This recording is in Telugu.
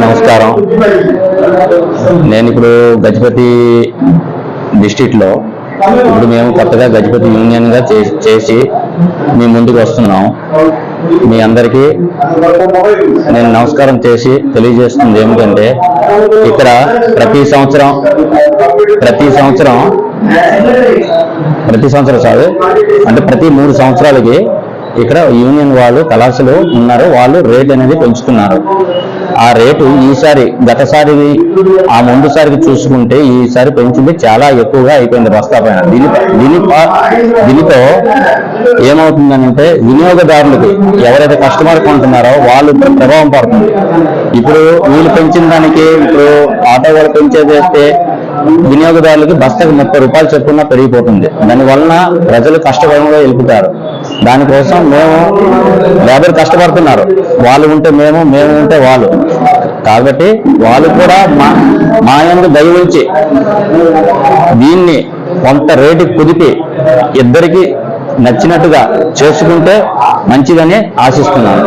నమస్కారం. నేను ఇప్పుడు గజపతి డిస్టిక్లో ఇప్పుడు మేము కొత్తగా గజపతి యూనియన్గా చే- చేసి మీ ముందుకు వస్తున్నాం. మీ అందరికీ నేను నమస్కారం చేసి తెలియజేస్తుంది ఏమిటంటే ఇక్కడ ప్రతి సంవత్సరం ప్రతి సంవత్సరం ప్రతి సంవత్సరం కాదు అంటే ప్రతి మూడు సంవత్సరాలకి ఇక్కడ యూనియన్ వాళ్ళు కళాశాలు ఉన్నారు వాళ్ళు రేట్ అనేది పెంచుతున్నారు. ఆ రేటు ఈసారి గతసారి ఆ ముందు సారికి చూసుకుంటే ఈసారి పెంచింది చాలా ఎక్కువగా అయిపోయింది బస్తా పైన. దీని దీని దీనితో ఏమవుతుందంటే వినియోగదారులకి ఎవరైతే కస్టమర్ కొంటున్నారో వాళ్ళు ప్రభావం పడుతుంది. ఇప్పుడు వీళ్ళు పెంచిన దానికి ఇప్పుడు ఆటో వాళ్ళు పెంచేదేస్తే వినియోగదారులకి బస్తాకి ముప్పై రూపాయలు చొప్పున పెరిగిపోతుంది. దాని వలన ప్రజలు కష్టపడంలో వెళ్తారు దానికోసం మేము లేబర్ కష్టపడుతున్నారు. వాళ్ళు ఉంటే మేము మేము ఉంటే వాళ్ళు. కాబట్టి వాళ్ళు కూడా మా మా యందు దయ ఉంచి దీన్ని కొంత రేటు కుదిపి ఇద్దరికి నచ్చినట్టుగా చేసుకుంటే మంచిదని ఆశిస్తున్నాను.